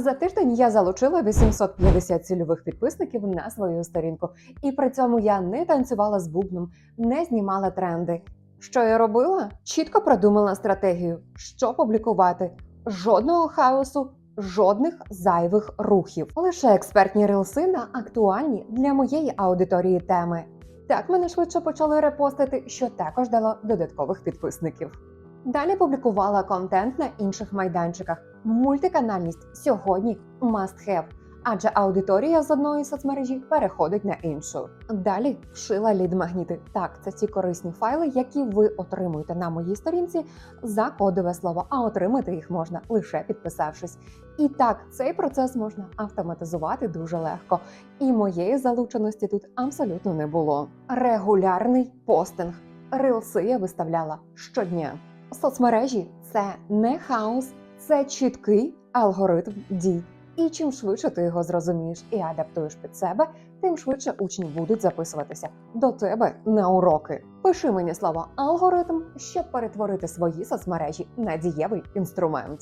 За тиждень я залучила 850 цільових підписників на свою сторінку, і при цьому я не танцювала з бубном, не знімала тренди. Що я робила? Чітко продумала стратегію, що публікувати. Жодного хаосу, жодних зайвих рухів. Лише експертні рилси на актуальні для моєї аудиторії теми. Так мене швидше почали репостити, що також дало додаткових підписників. Далі публікувала контент на інших майданчиках. Мультиканальність сьогодні must have, адже аудиторія з одної соцмережі переходить на іншу. Далі вшила лід-магніти. Так, це ті корисні файли, які ви отримуєте на моїй сторінці за кодове слово, а отримати їх можна лише підписавшись. І так, цей процес можна автоматизувати дуже легко. І моєї залученості тут абсолютно не було. Регулярний постинг. Рилси я виставляла щодня. Соцмережі це не хаос, це чіткий алгоритм дій. І чим швидше ти його зрозумієш і адаптуєш під себе, тим швидше учні будуть записуватися до тебе на уроки. Пиши мені слово алгоритм, щоб перетворити свої соцмережі на дієвий інструмент.